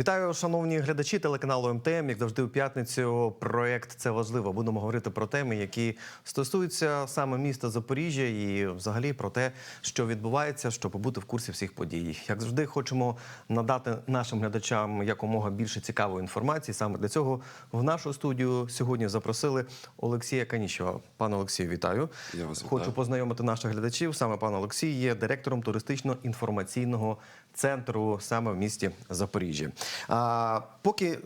Вітаю, шановні глядачі телеканалу МТМ. Як завжди, у п'ятницю проект це важливо. Будемо говорити про теми, які стосуються саме міста Запоріжжя, і взагалі про те, що відбувається, щоб побути в курсі всіх подій. Як завжди, хочемо надати нашим глядачам якомога більше цікавої інформації. Саме для цього в нашу студію сьогодні запросили Олексія Канічева. Пане Олексію, вітаю. Я вас Хочу вітаю. познайомити наших глядачів. Саме пан Олексій є директором туристично-інформаційного центру саме в місті Запоріжжя. А, поки е,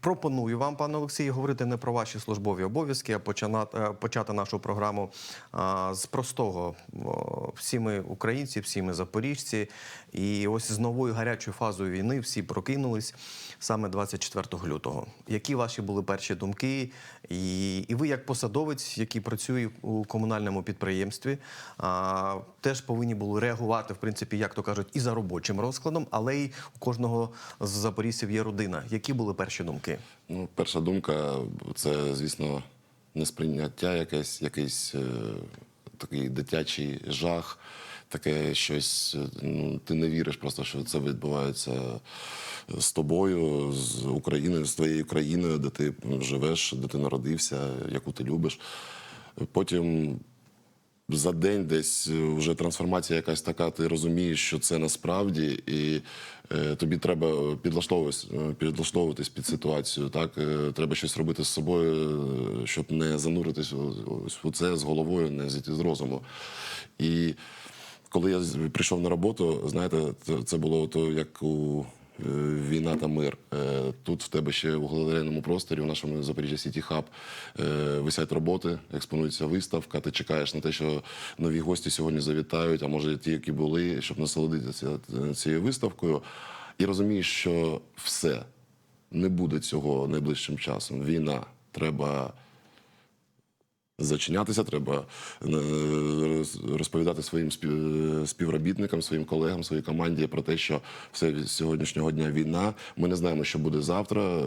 пропоную вам, пане Олексій, говорити не про ваші службові обов'язки, а е, почати нашу програму з простого. Всі ми українці, всі ми запоріжці, і ось з новою гарячою фазою війни всі прокинулись саме 24 лютого. Які ваші були перші думки? І, і ви, як посадовець, який працює у комунальному підприємстві, теж повинні були реагувати, в принципі, як то кажуть, і за робочим розкладом, але й у кожного з запорізців є родина. Які були перші думки? Ну, перша думка це, звісно, несприйняття якесь, якийсь е, такий дитячий жах, таке щось. е, Ну, ти не віриш просто, що це відбувається з тобою, з Україною, з твоєю країною, де ти живеш, де ти народився, яку ти любиш. Потім за день десь е, вже трансформація якась така, ти розумієш, що це насправді, і е, тобі треба підлаштовуватись, е, підлаштовуватись під ситуацію. Так Е, треба щось робити з собою, е, щоб не зануритись у- це з головою, не зійти з розуму. І коли я прийшов на роботу, знаєте, це- було то як у е, війна та мир. Е, Тут в тебе ще у галереєному просторі, у нашому Запоріжжя Сіті Хаб, е, висять роботи, експонується виставка. Ти чекаєш на те, що нові гості сьогодні завітають, а може ті, які були, щоб насолодитися е, цією виставкою. І розумієш, що все не буде цього найближчим часом. Війна треба зачинятися, треба е, роз- розповідати своїм спів- співробітникам, своїм колегам, своїй команді про те, що все з сьогоднішнього дня війна. Ми не знаємо, що буде завтра. е,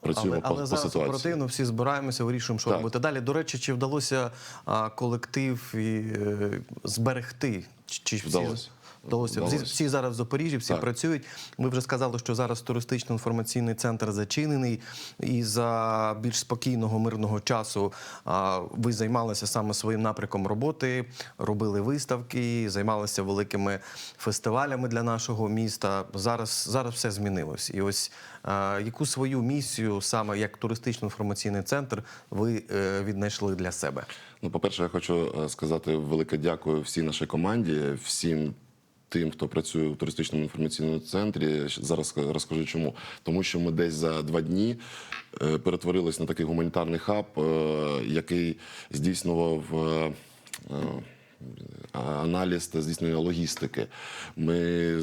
Працюємо але, по, але по зараз ситуації. оперативно всі збираємося, вирішуємо, що Так. робити далі. До речі, чи вдалося а, колектив і, е, зберегти? Чи, чи всі Вдалося. Вдалося. Всі, Вдалося. всі зараз в Запоріжжі, всі Так. працюють. Ви вже сказали, що зараз туристично-інформаційний центр зачинений, і за більш спокійного мирного часу а, ви займалися саме своїм напрямком роботи, робили виставки, займалися великими фестивалями для нашого міста. Зараз, зараз все змінилось. І ось а, яку свою місію, саме як туристично-інформаційний центр, ви е, віднайшли для себе? Ну, по-перше, я хочу е, сказати велике дякую всій нашій команді, всім тим, хто працює у туристичному інформаційному центрі. Зараз розкажу чому. Тому що ми десь за два дні е, перетворились на такий гуманітарний хаб, е, який здійснював. Аналіз та здійснення логістики. Ми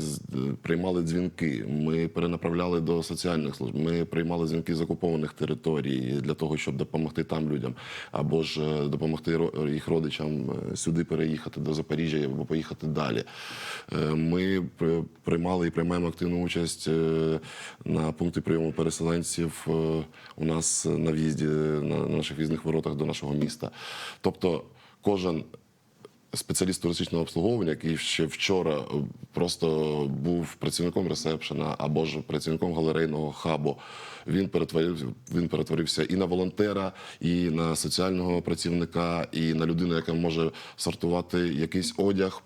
приймали дзвінки, ми перенаправляли до соціальних служб. Ми приймали дзвінки з окупованих територій для того, щоб допомогти там людям, або ж е, допомогти їх родичам е, сюди переїхати до Запоріжжя або поїхати далі. Е, Ми приймали і приймаємо активну участь на пункті прийому переселенців у нас на в'їзді на наших в'їзних воротах до нашого міста. Тобто, кожен спеціаліст туристичного обслуговування, який ще вчора е, просто був працівником ресепшена або ж працівником галерейного хабу. Він перетворив, він перетворився і на волонтера, і на соціального працівника, і на людину, яка може сортувати якийсь одяг,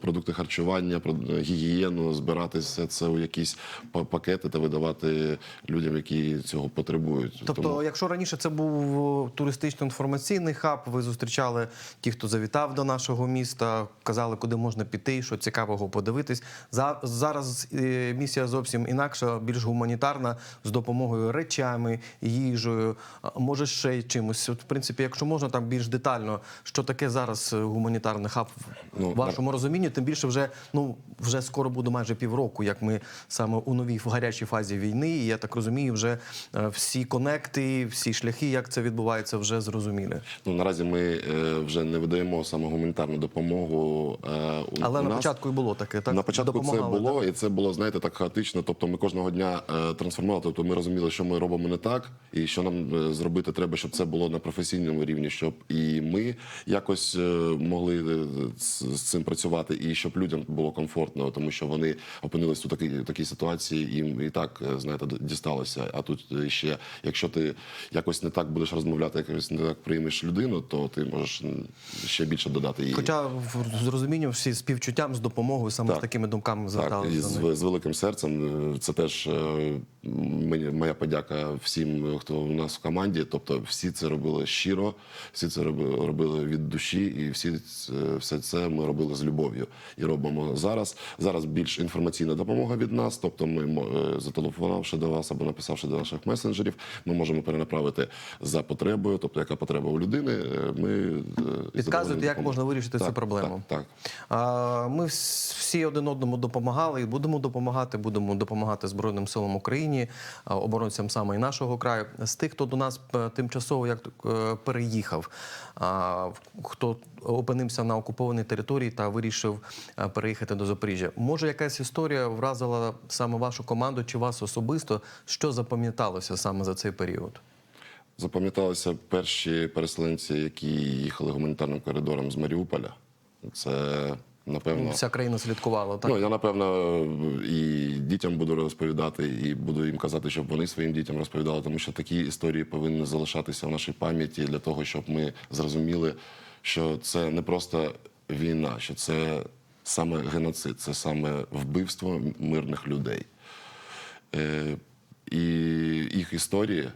продукти харчування, гігієну, збирати все це у якісь па- пакети та видавати людям, які цього потребують. Тобто, Тому- якщо раніше це був туристично-інформаційний хаб, ви зустрічали ті, хто завітав до нашого міста, казали, куди можна піти, що цікавого подивитись. За- Зараз е, місія зовсім інакша, більш гуманітарна, з допомогою речами, їжею, може ще й чимось. От, в принципі, якщо можна там більш детально, що таке зараз е, гуманітарний хаб в Ну, вашому розумінні, тим більше вже ну вже скоро буде майже півроку, як ми саме у новій в гарячій фазі війни. І я так розумію, вже е, всі конекти, всі шляхи, як це відбувається, вже зрозуміли. Ну, наразі ми е, вже не видаємо саме гуманітарну допомогу. е, у- Але у на початку і було таке, так? На початку Допомагали, це було, так? і це було, знаєте, так хаотично. Тобто ми кожного дня е, трансформували. Тобто ми розуміли, що ми робимо не так, і що нам е, зробити треба, щоб це було на професійному рівні, щоб і ми якось могли з, цим працювати, і щоб людям було комфортно, тому що вони опинились у такій, такій ситуації, їм і так знаєте, дісталося. А тут ще, якщо ти якось не так будеш розмовляти, якось не так приймеш людину, то ти можеш ще більше додати їй. Хоча в з розумінням всі співчуттям, з допомогою, саме з такими думками Так, і з, з великим серцем. Е, Це теж е, мені- моя подяка всім, хто у нас в команді. Тобто, всі це робили щиро, всі це робили, від душі, і всі це, все це ми робили з любов'ю і робимо зараз. Зараз більш інформаційна допомога від нас. Тобто, ми е, зателефонувавши до вас або написавши до наших месенджерів, ми можемо перенаправити за потребою, тобто яка потреба у людини. е, Ми е, Підказуєте, як допоможемо. Можна вирішити цю проблему. Так, так. А, Ми всі один одному допомагали і будемо допомагати. Будемо допомагати Збройним силам України, оборонцям саме і нашого краю. З тих, хто до нас е, тимчасово як е, переїхав, а, хто опинився на окупованій території та вирішив е, переїхати до Запоріжжя. Може, якась історія вразила саме вашу команду чи вас особисто? Що запам'яталося саме за цей період? Запам'яталися перші переселенці, які їхали гуманітарним коридором з Маріуполя. Це напевно. Вся країна слідкувала так. Ну, я напевно і дітям буду розповідати, і буду їм казати, щоб вони своїм дітям розповідали, тому що такі історії повинні залишатися в нашій пам'яті для того, щоб ми зрозуміли, що це не просто війна, що це саме геноцид, це саме вбивство мирних людей. Е, і їх історії,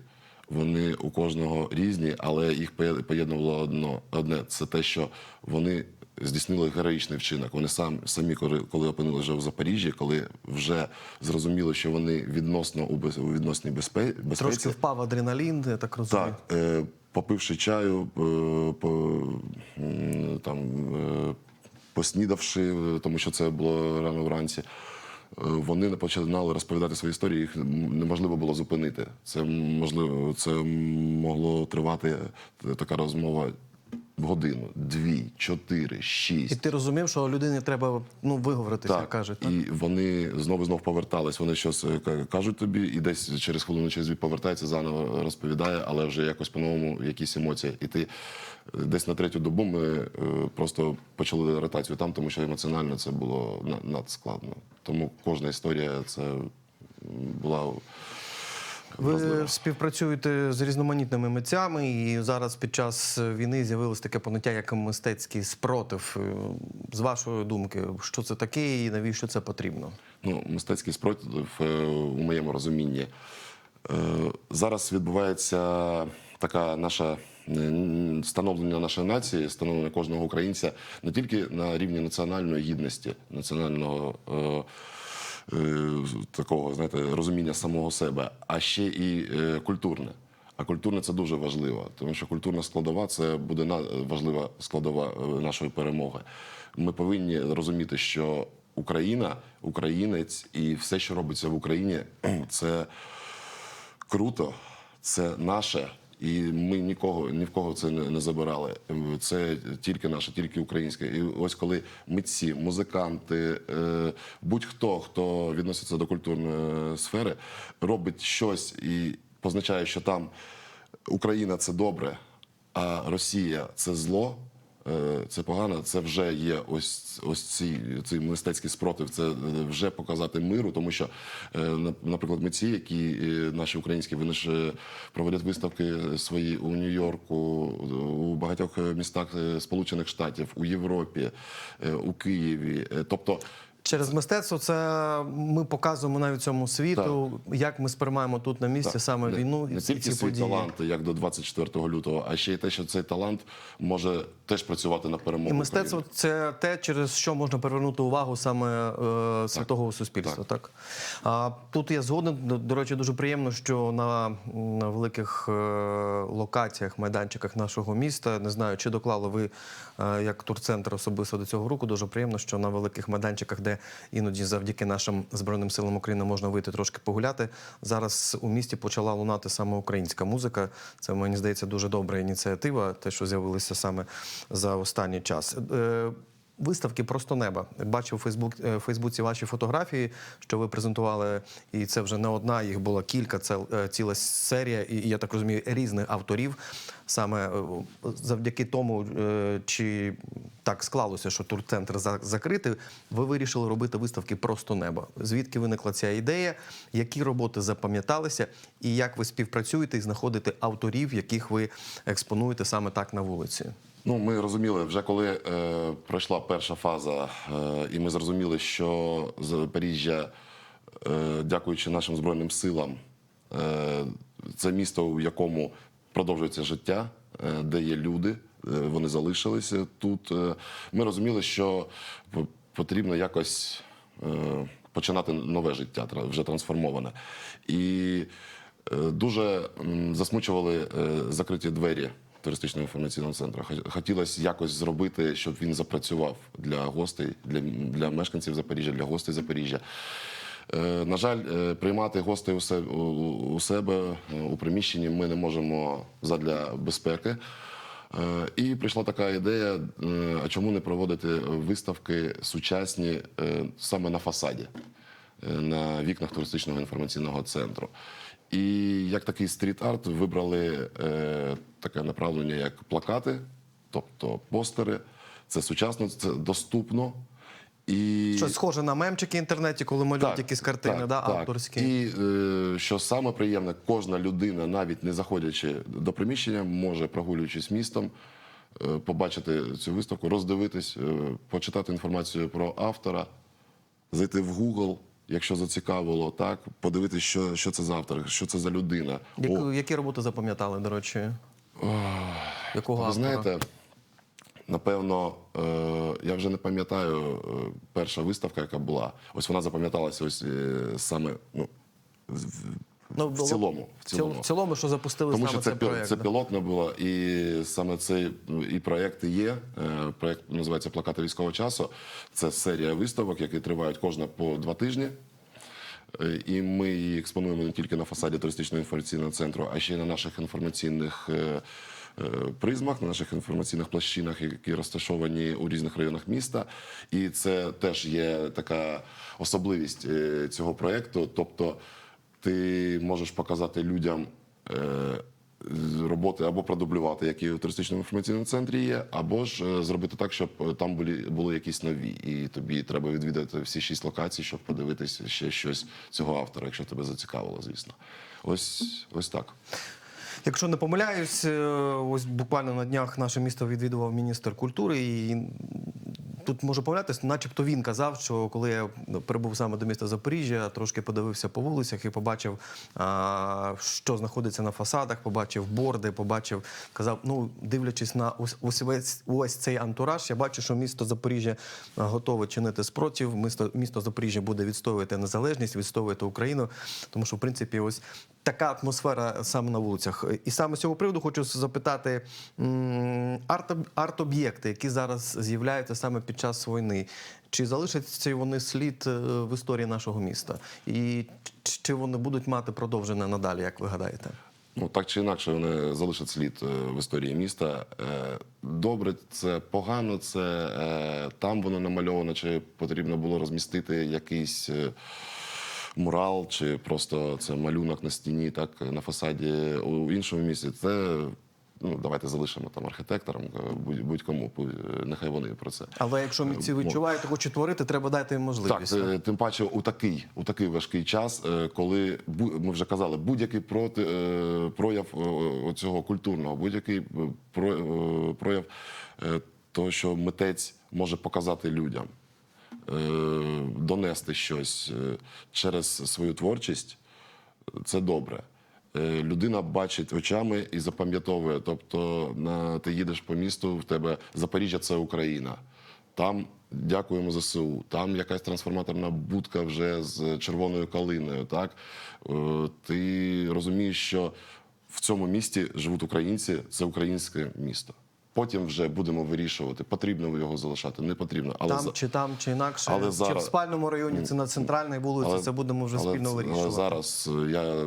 вони у кожного різні, але їх поєднувало одно, одне це те, що вони здійснили героїчний вчинок. Вони сам, самі, коли, опинилися вже в Запоріжжі, коли вже зрозуміли, що вони відносно у, без, у відносній безпе, безпеці. Трошки впав адреналін, я так розумію. Так, е, попивши чаю, е, по, там, е, поснідавши, тому що це було рано вранці. Е, Вони починали розповідати свої історії, їх неможливо було зупинити. Це можливо, це могло тривати е, така розмова годину, дві, чотири, шість. І ти розумів, що людині треба ну, виговоритися, як кажуть. Так? І вони знову знов повертались. Вони щось е, кажуть тобі, і десь через хвилину через дві повертається, заново розповідає, але вже якось по-новому якісь емоції. І ти е, десь на третю добу ми е, просто почали ротацію там, тому що емоціонально це було надскладно. Тому кожна історія це була. Ви співпрацюєте з різноманітними митцями, і зараз під час війни з'явилось таке поняття, як мистецький спротив. Е, З вашої думки, що це таке і навіщо це потрібно? Ну, мистецький спротив е, у моєму розумінні. Е, Зараз відбувається така наша е, н- становлення нашої нації, становлення кожного українця не тільки на рівні національної гідності, національного такого знаєте, розуміння самого себе, а ще і е, культурне. А культурне це дуже важливо, тому що культурна складова це буде важлива складова е, нашої перемоги. Ми повинні розуміти, що Україна, українець і все, що робиться в Україні, це круто, це наше. І ми нікого ні в кого це не, забирали. Це тільки наше, тільки українське. І ось коли митці, музиканти, е, будь-хто, хто відноситься до культурної сфери, робить щось і позначає, що там Україна це добре, а Росія це зло. Е, Це погано, це вже є ось ось ці, цей мистецький спротив. Це е, вже показати миру, тому що, е, на- наприклад, митці, які наші українські, вони ж проводять виставки свої у Нью-Йорку, у багатьох містах Сполучених Штатів, у Європі, у Києві. Тобто Через мистецтво це ми показуємо навіть цьому світу, як ми сприймаємо тут на місці саме не, війну і ці, тільки ці свій події. талант, як до 24 лютого, а ще й те, що цей талант може теж працювати на перемогу. І мистецтво України. це те, через що можна привернути увагу саме е, світового суспільства. Так. А, тут я згоден. До, до речі, дуже приємно, що на, на великих е, локаціях, майданчиках нашого міста, не знаю, чи доклали ви е, як турцентр особисто до цього року. Дуже приємно, що на великих майданчиках, де іноді завдяки нашим збройним силам України можна вийти трошки погуляти. Зараз у місті почала лунати саме українська музика. Це мені здається дуже добра ініціатива, те, що з'явилося саме за останній час. Виставки просто неба. Бачив у Фейсбук, е, Фейсбуці ваші фотографії, що ви презентували, і це вже не одна, їх було кілька, це е, ціла серія, і я так розумію, різних авторів. Саме е, завдяки тому, чи так склалося, що турцентр за- закритий, ви вирішили робити виставки просто неба. Звідки виникла ця ідея? Які роботи запам'яталися, і як ви співпрацюєте і знаходите авторів, яких ви експонуєте саме так на вулиці? Ну, ми розуміли, вже коли е, пройшла перша фаза, е, і ми зрозуміли, що Запоріжжя, е, дякуючи нашим збройним силам, е, це місто, в якому продовжується життя, е, де є люди, е, вони залишилися тут. Е, ми розуміли, що потрібно якось е, починати нове життя, вже трансформоване. І е, дуже засмучували е, закриті двері туристичного інформаційного центру. Хо- Хотілося якось зробити, щоб він запрацював для гостей, для, для мешканців Запоріжжя, для гостей Запоріжжя. Е, На жаль, е, приймати гостей у себе, е, у приміщенні ми не можемо задля безпеки. І прийшла така ідея: а чому не проводити виставки сучасні саме на фасаді, на вікнах туристичного інформаційного центру. І як такий стріт-арт вибрали е, таке направлення, як плакати, тобто постери. Це сучасно, це доступно. І... Щось схоже на мемчики в інтернеті, коли малюють якісь картини, да, авторські. І е, що саме приємне, кожна людина, навіть не заходячи до приміщення, може, прогулюючись містом, е, побачити цю виставку, роздивитись, е, почитати інформацію про автора, зайти в Google, якщо зацікавило, так, подивитися, що, що це за автор, що це за людина. О, Які, роботи запам'ятали, до речі? Якого Ви автора? знаєте, напевно, е, я вже не пам'ятаю е, перша виставка, яка була. Ось вона запам'яталася ось е, саме ну, Ну, в цілому. В цілому, в цілому, що запустили Тому саме що це, цей пі- проєкт. це да? пілотне було, і саме цей і проєкт є. Е, Проєкт називається Плакати військового часу. Це серія виставок, які тривають кожна по два тижні. Е, І ми її експонуємо не тільки на фасаді туристичного інформаційного центру, а ще й на наших інформаційних е, е, призмах, на наших інформаційних площинах, які розташовані у різних районах міста. І це теж є така особливість е, цього проєкту. Тобто, ти можеш показати людям. е, роботи або продублювати, які в туристичному інформаційному центрі є, або ж е, зробити так, щоб е, там були, були якісь нові. І тобі треба відвідати всі шість локацій, щоб подивитися ще щось цього автора, якщо тебе зацікавило, звісно. Ось ось так. Якщо не помиляюсь, ось буквально на днях наше місто відвідував міністр культури, і тут можу помилятись, начебто він казав, що коли я прибув саме до міста Запоріжжя, трошки подивився по вулицях і побачив, що знаходиться на фасадах, побачив борди, побачив, казав, ну дивлячись на ось, ось цей антураж, я бачу, що місто Запоріжжя готове чинити спротив. Місто, місто Запоріжжя буде відстоювати незалежність, відстоювати Україну, тому що в принципі ось така атмосфера саме на вулицях. І саме з цього приводу хочу запитати арт- арт-об'єкти, які зараз з'являються саме під час війни. Чи залишаться вони слід е, в історії нашого міста? І чи вони будуть мати продовження надалі, як ви гадаєте? Ну так чи інакше, вони залишать слід е, в історії міста. Е, Добре, це погано, це там воно намальовано, чи потрібно було розмістити якийсь. Е, Мурал чи просто це малюнок на стіні, так на фасаді у іншому місці. Це ну давайте залишимо там архітекторам, е, будь- будь-кому, будь- нехай вони про це. Але якщо митці відчувають, хочуть творити, треба дати їм Так, можливість. е, тим паче у такий, у такий важкий час, е, коли ми вже казали, будь-який проти е, прояв е, цього культурного, будь-який е, про- е, прояв е, того, що митець може показати людям, е, донести щось е, через свою творчість, це добре. Е, Людина бачить очами і запам'ятовує. Тобто, на, ти їдеш по місту, в тебе Запоріжжя це Україна. Там дякуємо ЗСУ, там якась трансформаторна будка вже з червоною калиною. Так? Е, Ти розумієш, що в цьому місті живуть українці, це українське місто. Потім вже будемо вирішувати, потрібно його залишати, не потрібно. Але Там за- чи там, чи інакше, Але чи в спальному районі, це на центральній вулиці, це будемо вже але, спільно вирішувати. Але зараз е, я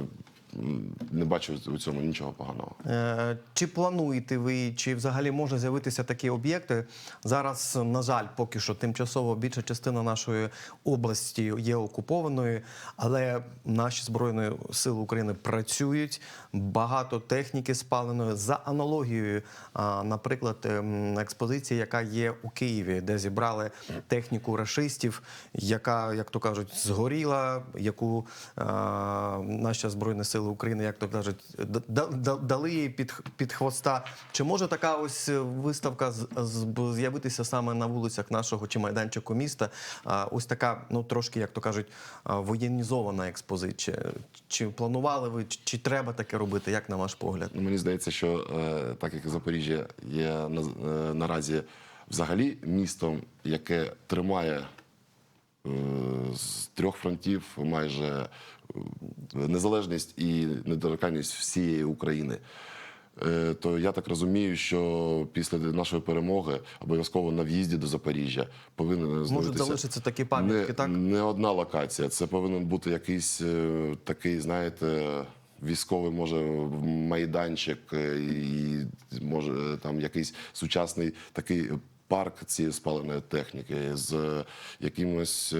не бачу у цьому нічого поганого. Е, Чи плануєте ви, чи взагалі може з'явитися такі об'єкти? Зараз, на жаль, поки що тимчасово більша частина нашої області є окупованою, але наші збройні сили України працюють. Багато техніки спаленої за аналогією, а, наприклад, ем, експозиція, яка є у Києві, де зібрали техніку рашистів, яка, як то кажуть, згоріла, яку наші збройні сили України, як то кажуть, дали їй під, під хвоста. Чи може така ось виставка з- з- з'явитися саме на вулицях нашого чи майданчику міста? Ось така, ну трошки, як то кажуть, воєнізована експозиція. Чи планували ви, чи, треба таке робити? Як на ваш погляд? Ну, Мені здається, що е, так як Запоріжжя є е, наразі взагалі містом, яке тримає е, з трьох фронтів майже е, незалежність і недоторканність всієї України. Е, То я так розумію, що після нашої перемоги обов'язково на в'їзді до Запоріжжя повинен Можуть залишитися такі пам'ятки, не, так? не одна локація. Це повинен бути якийсь е, такий, знаєте, військовий, може, майданчик, і може там якийсь сучасний такий парк цієї спаленої техніки з якимось.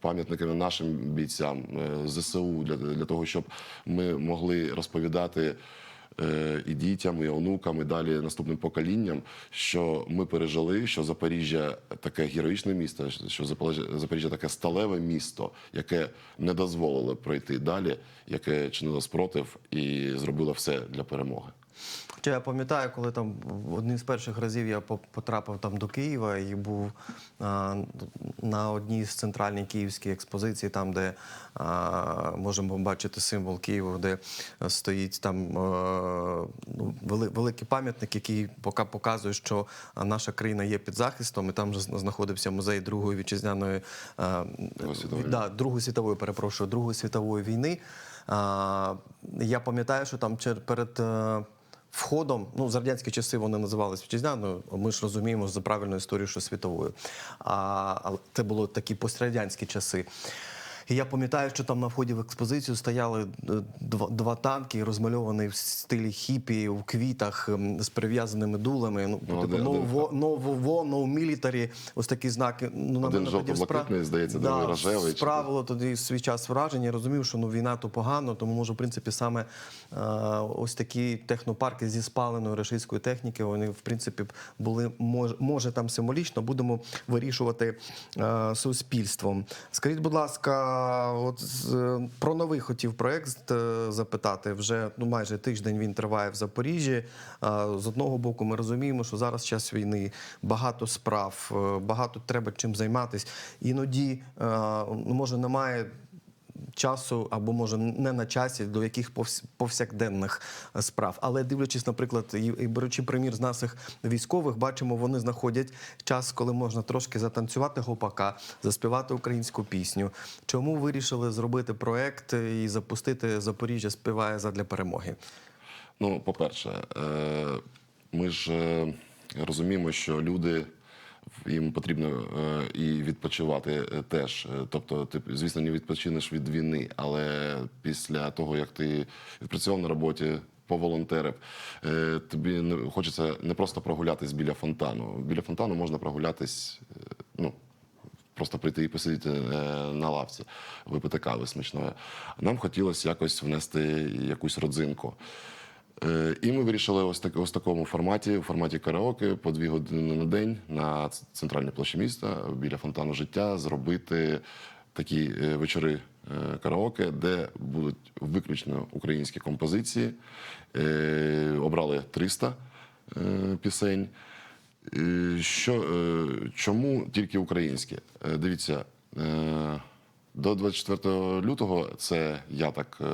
Пам'ятниками нашим бійцям е, ЗСУ для, для того, щоб ми могли розповідати е, і дітям, і онукам, і далі наступним поколінням, що ми пережили, що Запоріжжя таке героїчне місто, що Запоріжжя таке сталеве місто, яке не дозволило пройти далі, яке чинило спротив і зробило все для перемоги. Хоча я пам'ятаю, коли там в один з перших разів я по- потрапив там до Києва і був а, на одній з центральних київських експозицій, там, де а, можемо бачити символ Києва, де стоїть там а, ну, великий пам'ятник, який пока показує, що наша країна є під захистом, і там же знаходився музей Другої вітчизняної а, да, Другої світової, перепрошую, Другої світової війни. А, я пам'ятаю, що там перед. Входом, ну, за радянські часи вони називалися вітчизняною, ми ж розуміємо за правильну історію, що світовою. А, це були такі пострадянські часи. І я пам'ятаю, що там на вході в експозицію стояли е, два, два танки, розмальовані в стилі хіпі, у квітах ем, з прив'язаними дулами. Ну, Ну, типу, один- no military, ось такі знаки. Ну, на Один здається, другий рожевий, Справило тоді свій час враження. Я розумів, що ну, війна то погано, тому може, в принципі, саме е, ось такі технопарки зі спаленої рашистської техніки, вони, в принципі, були, може, може там символічно, будемо вирішувати е, суспільством. Скажіть, будь ласка, от про новий хотів проект е, запитати. Вже ну, майже тиждень він триває в Запоріжжі. З одного боку, ми розуміємо, що зараз час війни, багато справ, е, багато треба чим займатися. Іноді, е, ну, може, немає часу або може не на часі до яких повсякденних е, справ. Але дивлячись, наприклад, і, беручи примір з наших військових, бачимо, вони знаходять час, коли можна трошки затанцювати гопака, заспівати українську пісню. Чому вирішили зробити проект і запустити Запоріжжя співає задля перемоги? Ну, по-перше, е, ми ж е, розуміємо, що люди їм потрібно е, і відпочивати е, теж. Е, Тобто, ти, звісно, не відпочинеш від війни, але після того, як ти відпрацював на роботі. Поволонтерив, тобі не хочеться не просто прогулятись біля фонтану. Біля фонтану можна прогулятись, ну просто прийти і посидіти на лавці, випити кави смачної. Нам хотілося якось внести якусь родзинку. Е, І ми вирішили ось так, ось такому форматі, у форматі караоке по дві години на день на центральній площі міста біля фонтану життя зробити такі е, вечори е, караоке, де будуть виключно українські композиції. Обрали 300 е, пісень. Що, чому тільки українські? Дивіться, до 24 лютого, це я так е,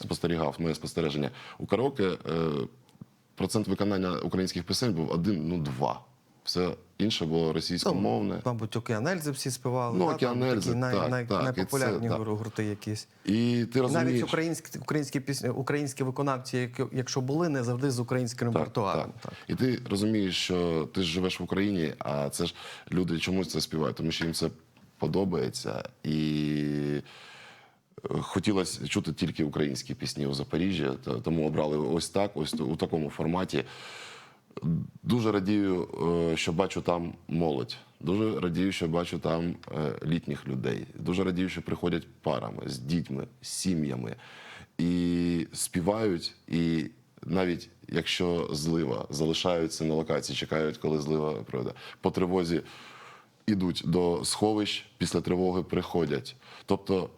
спостерігав, моє спостереження. У караоке е, процент виконання українських пісень був один, ну два. Все інше було російськомовне. Мабуть, океан Ельзи всі співали. Ну, да, там такі так, най, так, найпопулярні це, так. гурти якісь. І ти розумієш, Навіть українські, українські пісні, українські виконавці, якщо були, не завжди з українським репертуаром. Так, І ти розумієш, що ти ж живеш в Україні, а це ж люди чомусь це співають, тому що їм це подобається. І е, хотілося чути тільки українські пісні у Запоріжжі, тому обрали ось так, ось у такому форматі. Дуже радію, е, що бачу там молодь. Дуже радію, що бачу там е, літніх людей. Дуже радію, що приходять парами з дітьми, з сім'ями і співають. І навіть якщо злива залишаються на локації, чекають, коли злива пройде. По тривозі ідуть до сховищ, після тривоги приходять. Тобто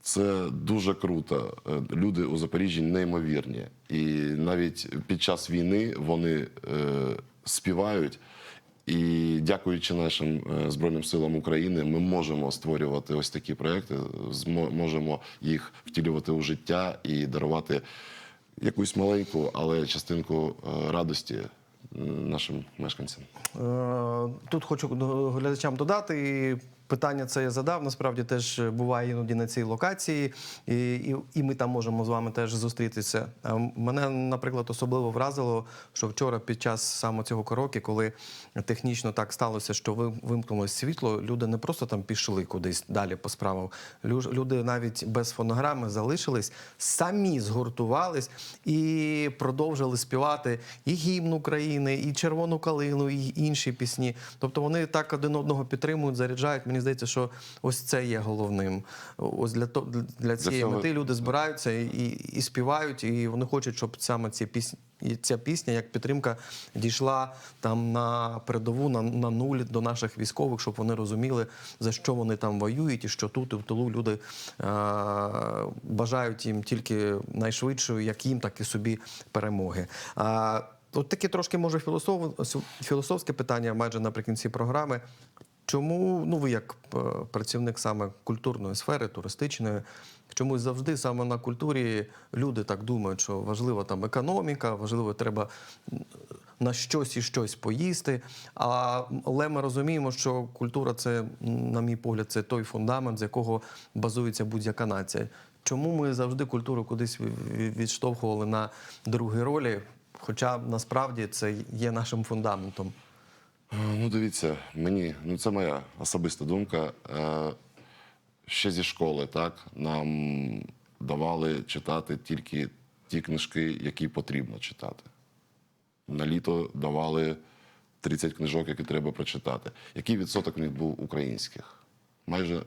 це дуже круто. Е, Люди у Запоріжжі неймовірні. І навіть під час війни вони е, співають. І дякуючи нашим е, Збройним силам України, ми можемо створювати ось такі проекти, можемо їх втілювати у життя і дарувати якусь маленьку, але частинку е, радості нашим мешканцям. Е, Тут хочу глядачам додати. Питання це я задав. Насправді теж буває іноді на цій локації, і, і, і ми там можемо з вами теж зустрітися. Мене, наприклад, особливо вразило, що вчора під час саме цього караоке, коли технічно так сталося, що ви вимкнулось світло, люди не просто там пішли кудись далі по справам. Лю- Люди навіть без фонограми залишились, самі згуртувались і продовжили співати і гімн України, і червону калину, і інші пісні. Тобто вони так один одного підтримують, заряджають. Мені здається, що ось це є головним. Ось для то для цієї цього- мети люди збираються і, і, співають, і вони хочуть, щоб саме ці пісні. І ця пісня як підтримка дійшла там на передову на, на нуль до наших військових, щоб вони розуміли за що вони там воюють, і що тут і в тилу люди е, бажають їм тільки найшвидшої, як їм, так і собі перемоги. А, от таке трошки може філософ, філософське питання, майже наприкінці програми. Чому ну ви як е, працівник саме культурної сфери, туристичної, чомусь завжди саме на культурі люди так думають, що важлива там економіка, важливо, треба на щось і щось поїсти. Але ми розуміємо, що культура це, на мій погляд, це той фундамент, з якого базується будь-яка нація. Чому ми завжди культуру кудись ві- ві- відштовхували на другі ролі? Хоча насправді це є нашим фундаментом. Е, Ну, дивіться, мені, ну це моя особиста думка. Е, Ще зі школи, так, нам давали читати тільки ті книжки, які потрібно читати. На літо давали 30 книжок, які треба прочитати. Який відсоток в них був українських? Майже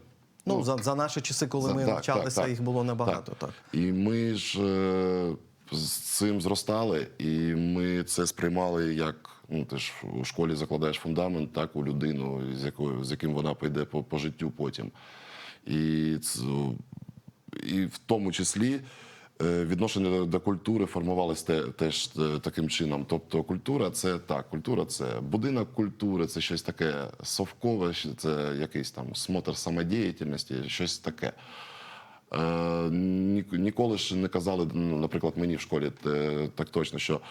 Ну, за, за наші часи, коли За- ми так, навчалися, так, так. їх було небагато. Так. І ми ж е, з цим зростали, і ми це сприймали як ну, ти ж у школі закладаєш фундамент, так у людину, з якою з яким вона піде по, по життю потім. І, і в тому числі. е, Відношення до, культури формувалось те, теж е, таким чином. Тобто, культура це так, культура це будинок культури, це щось таке совкове, це якийсь там смотр самодіяльності, щось таке. Е, Ніколи ж не казали, наприклад, мені в школі так точно, що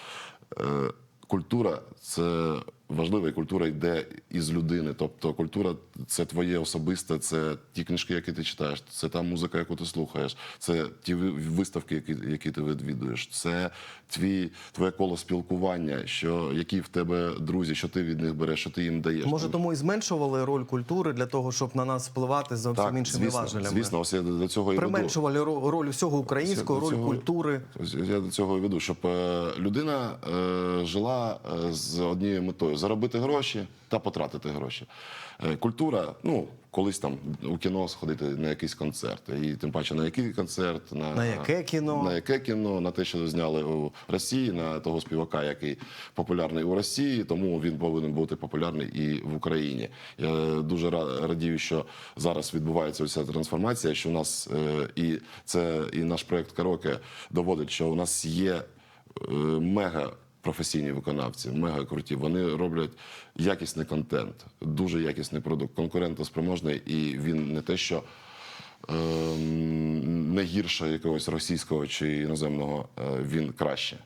культура це важлива, і культура йде із людини. Тобто культура це твоє особисте, це ті книжки, які ти читаєш, це та музика, яку ти слухаєш, це ті виставки, які, які ти відвідуєш, це твій, твоє коло спілкування, що які в тебе друзі, що ти від них береш, що ти їм даєш. Може, тому і зменшували роль культури для того, щоб на нас впливати зовсім так, іншими звісно, важелями. звісно, ось я до цього і. Применшували ро- роль всього українського, роль цього- культури. Ось Я до цього і веду, щоб е, людина е, жила е, з однією метою заробити гроші та потратити гроші. Е, Культура, ну колись там у кіно сходити на якийсь концерт, і тим паче на який концерт, на, На яке кіно? на яке кіно, на те, що зняли у Росії, на того співака, який популярний у Росії, тому він повинен бути популярний і в Україні. Я дуже ра- радію, що зараз відбувається ця трансформація, що у нас е, і це і наш проект Кароке доводить, що у нас є е, мега. Професійні виконавці, мега круті. Вони роблять якісний контент, дуже якісний продукт, конкурентоспроможний, і він не те, що е, не гірше якогось російського чи іноземного, е, він краще.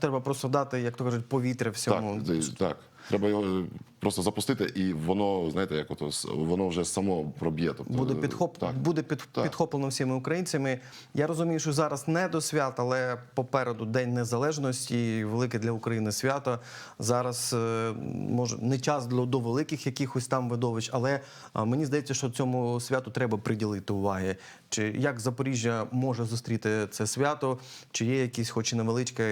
Треба просто дати, як то кажуть, повітря всьому. Так, так. Треба його просто запустити, і воно, знаєте, як ото воно вже само проб'є. Тобто, Буде підхоп так. буде під, Так. підхоплено всіми українцями. Я розумію, що зараз не до свят, але попереду День Незалежності, велике для України свято. Зараз е, може не час для до великих якихось там видовищ, але мені здається, що цьому святу треба приділити уваги. Чи як Запоріжжя може зустріти це свято? Чи є якісь, хоч і невеличкі,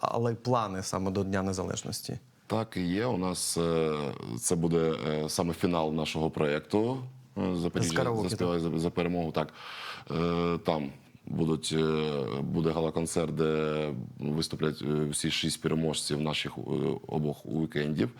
але й плани саме до Дня Незалежності? Так і є. У нас е, це буде е, саме фінал нашого проєкту е, Запоріжжя заспіває за, за перемогу. Так там будуть буде гала-концерт, де виступлять всі шість переможців наших обох уікендів.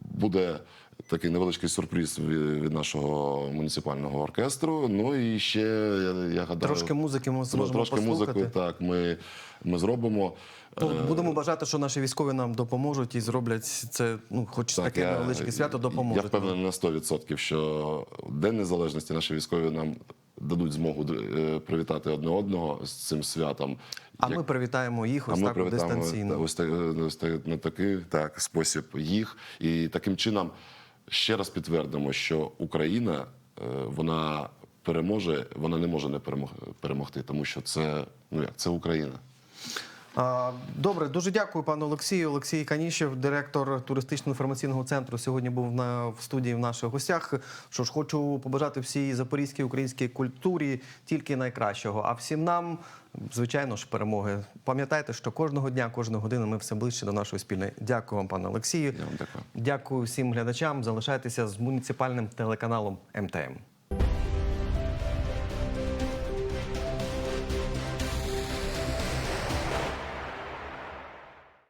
Буде. Такий невеличкий сюрприз від нашого муніципального оркестру. Ну і ще я, я гадаю, Трошки музики ми зможемо трошки послухати. музики. Так, ми, ми зробимо. Ну, Е, Будемо бажати, що наші військові нам допоможуть і зроблять це, ну, хоч таке невеличке свято допоможуть. Я впевнений на 100%, що День Незалежності наші військові нам дадуть змогу е, привітати одне одного з цим святом. А Як- ми привітаємо їх ось ми так от привітаємо дистанційно. ось так, ось так, на такий так, спосіб їх. І таким чином ще раз підтвердимо, що Україна е, вона переможе, вона не може не перемог- перемогти, тому що це ну як це Україна. Добре, дуже дякую, пане Олексію. Олексій Канішев, директор туристично-інформаційного центру, сьогодні був на в студії в наших гостях. Що ж, хочу побажати всій запорізькій українській культурі тільки найкращого. А всім нам, звичайно ж, перемоги. Пам'ятайте, що кожного дня, кожної години ми все ближче до нашої спільної. Дякую вам, пане Олексію. Я вам дякую. Дякую всім глядачам. Залишайтеся з муніципальним телеканалом МТМ.